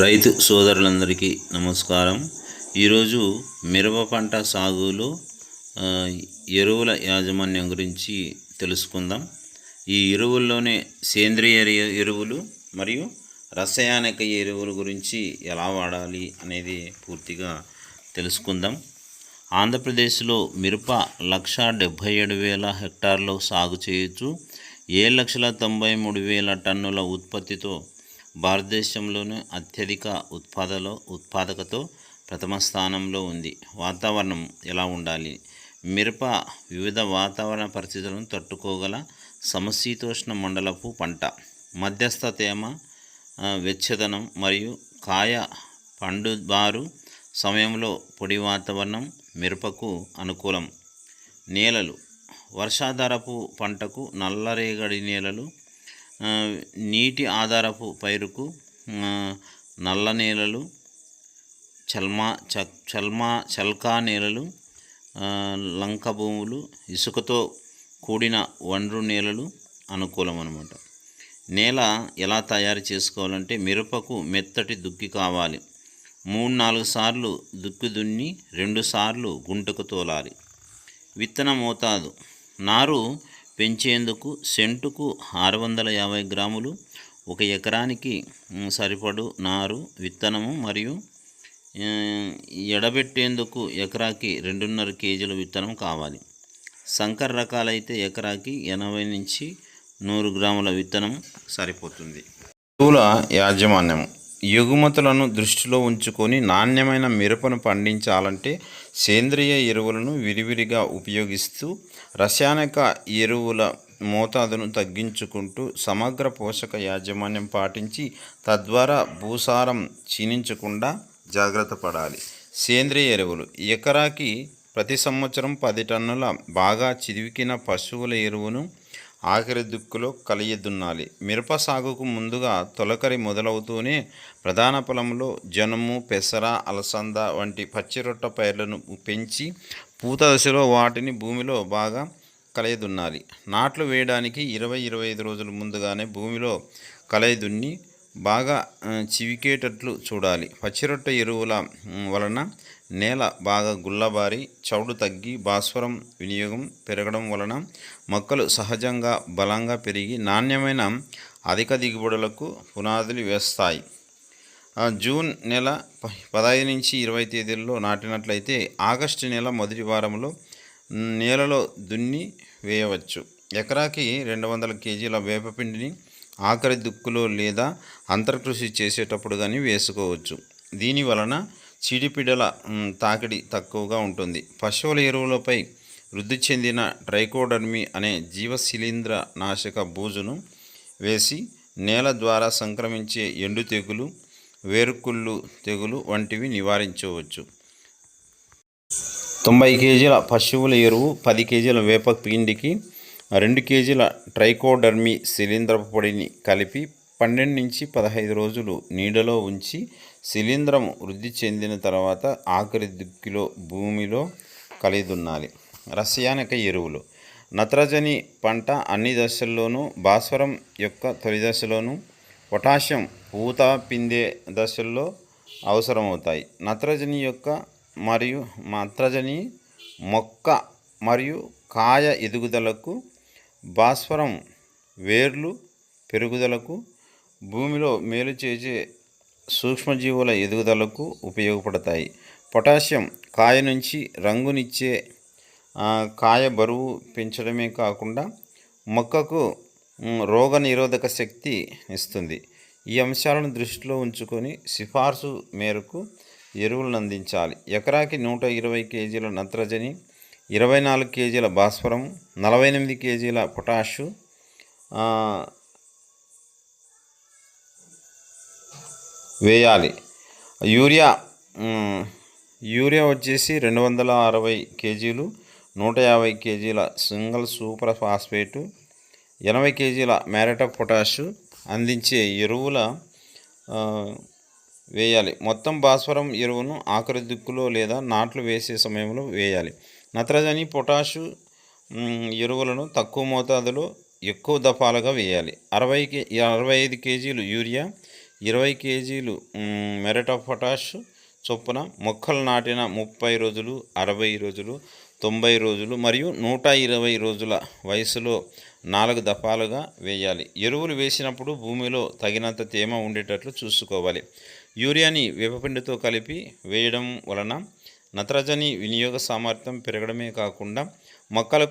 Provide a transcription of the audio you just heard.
రైతు సోదరులందరికీ నమస్కారం. ఈరోజు మిరప పంట సాగులో ఎరువుల యాజమాన్యం గురించి తెలుసుకుందాం. ఈ ఎరువుల్లోనే సేంద్రియ ఎరువులు మరియు రసాయనిక ఎరువుల గురించి ఎలా వాడాలి అనేది పూర్తిగా తెలుసుకుందాం. ఆంధ్రప్రదేశ్లో మిరప లక్ష డెబ్భై ఏడు వేల హెక్టార్లో సాగు చేయొచ్చు. ఏడు లక్షల తొంభై మూడు వేల టన్నుల ఉత్పత్తితో భారతదేశంలోనే అత్యధిక ఉత్పాదలో ఉత్పాదకతో ప్రథమ స్థానంలో ఉంది. వాతావరణం ఎలా ఉండాలి? మిరప వివిధ వాతావరణ పరిస్థితులను తట్టుకోగల సమశీతోష్ణ మండలపు పంట మధ్యస్థ తేమ వెచ్చదనం మరియు కాయ పండుబారు సమయంలో పొడి వాతావరణం మిరపకు అనుకూలం. నేలలు వర్షాధారపు పంటకు నల్లరేగడి నేలలు నీటి ఆధారపు పైరుకు నల్ల నేలలు చల్మా చ చల్మా చల్కా నేలలు లంక భూములు ఇసుకతో కూడిన ఒండ్రు నేలలు అనుకూలం అనమాట నేల ఎలా తయారు చేసుకోవాలంటే మిరపకు మెత్తటి దుక్కి కావాలి. మూడు నాలుగు సార్లు దుక్కి దున్ని రెండు సార్లు గుంటకు తోలాలి. విత్తన మోతాదు. నారు పెంచేందుకు సెంటుకు ఆరు వందల యాభై గ్రాములు ఒక ఎకరానికి సరిపడు నారు విత్తనము మరియు ఎడబెట్టేందుకు ఎకరాకి రెండున్నర కేజీల విత్తనం కావాలి. సంకర రకాలైతే ఎకరాకి ఎనభై నుంచి నూరు గ్రాముల విత్తనం సరిపోతుంది. ఎరువుల యాజమాన్యం. ఎగుమతులను దృష్టిలో ఉంచుకొని నాణ్యమైన మిరపను పండించాలంటే సేంద్రియ ఎరువులను విరివిరిగా ఉపయోగిస్తూ రసాయనిక ఎరువుల మోతాదును తగ్గించుకుంటూ సమగ్ర పోషక యాజమాన్యం పాటించి తద్వారా భూసారం క్షీణించకుండా జాగ్రత్త పడాలి. సేంద్రియ ఎరువులు. ఎకరాకి ప్రతి సంవత్సరం పది టన్నుల బాగా చిదివికిన పశువుల ఎరువును ఆఖరి దుక్కులో కలియదున్నాలి. మిరప సాగుకు ముందుగా తొలకరి మొదలవుతూనే ప్రధాన పొలంలో జనుము పెసర అలసంద వంటి పచ్చిరొట్ట పైర్లను పెంచి పూత దశలో వాటిని భూమిలో బాగా కలయదున్నాలి. నాట్లు వేయడానికి ఇరవై ఇరవై ఐదు రోజుల ముందుగానే భూమిలో కలయదున్ని బాగా చివికేటట్లు చూడాలి. పచ్చిరొట్ట ఎరువుల వలన నేల బాగా గుల్లబారి చౌడు తగ్గి భాస్వరం వినియోగం పెరగడం వలన మొక్కలు సహజంగా బలంగా పెరిగి నాణ్యమైన అధిక దిగుబడులకు పునాదులు వేస్తాయి. జూన్ నెల పదహైదు నుంచి ఇరవై తేదీల్లో నాటినట్లయితే ఆగస్టు నెల మొదటి వారంలో నేలలో దున్ని వేయవచ్చు. ఎకరాకి రెండు వందల కేజీల వేపపిండిని ఆఖరి దుక్కులో లేదా అంతర్కృషి చేసేటప్పుడు కానీ వేసుకోవచ్చు. దీని వలన చీడిపిడల తాకిడి తక్కువగా ఉంటుంది. పశువుల ఎరువులపై వృద్ధి చెందిన ట్రైకోడర్మి అనే జీవశిలీంద్ర నాశక బూజును వేసి నేల ద్వారా సంక్రమించే ఎండు తెగులు వేరుకుళ్ళు తెగులు వంటివి నివారించవచ్చు. తొంభై కేజీల పశువుల ఎరువు పది కేజీల వేప పిండికి రెండు కేజీల ట్రైకోడర్మీ శిలీంద్రపు పొడిని కలిపి పన్నెండు నుంచి పదహైదు రోజులు నీడలో ఉంచి శిలీంద్రం వృద్ధి చెందిన తర్వాత ఆఖరి దుక్కిలో భూమిలో కలిదున్నాలి రసాయనిక ఎరువులు. నత్రజని పంట అన్ని దశల్లోనూ భాస్వరం యొక్క తొలి దశలోనూ పొటాషియం పూత పిందే దశల్లో అవసరమవుతాయి. నత్రజని యొక్క మరియు నత్రజని మొక్క మరియు కాయ ఎదుగుదలకు భాస్వరం వేర్లు పెరుగుదలకు భూమిలో మేలు చేసే సూక్ష్మజీవుల ఎదుగుదలకు ఉపయోగపడతాయి. పొటాషియం కాయ నుంచి రంగునిచ్చే కాయ బరువు పెంచడమే కాకుండా మొక్కకు రోగనిరోధక శక్తి ఇస్తుంది. ఈ అంశాలను దృష్టిలో ఉంచుకొని సిఫార్సు మేరకు ఎరువులను అందించాలి. ఎకరాకి నూట ఇరవై కేజీల నత్రజని ఇరవై నాలుగు కేజీల భాస్వరం నలభై ఎనిమిది కేజీల పొటాషు వేయాలి. యూరియా యూరియా వచ్చేసి రెండు వందల అరవై కేజీలు నూట యాభై కేజీల సింగల్ సూపర్ ఫాస్ఫేటు ఎనభై కేజీల మ్యారట పొటాషు అందించే ఎరువుల వేయాలి. మొత్తం భాస్వరం ఎరువును ఆఖరి దిక్కులో లేదా నాట్లు వేసే సమయంలో వేయాలి. నత్రజని పొటాషు ఎరువులను తక్కువ మోతాదులో ఎక్కువ దఫాలుగా వేయాలి. అరవై కే అరవై ఐదు కేజీలు యూరియా ఇరవై కేజీలు మెరట మెరట్ ఆఫ్ పొటాష్ చొప్పున మొక్కలు నాటిన ముప్పై రోజులు అరవై రోజులు తొంభై రోజులు మరియు నూట ఇరవై రోజుల వయసులో నాలుగు దఫాలుగా వేయాలి. ఎరువులు వేసినప్పుడు భూమిలో తగినంత తేమ ఉండేటట్లు చూసుకోవాలి. యూరియాని వేపపిండితో కలిపి వేయడం వలన నత్రజని వినియోగ సామర్థ్యం పెరగడమే కాకుండా మొక్కలకు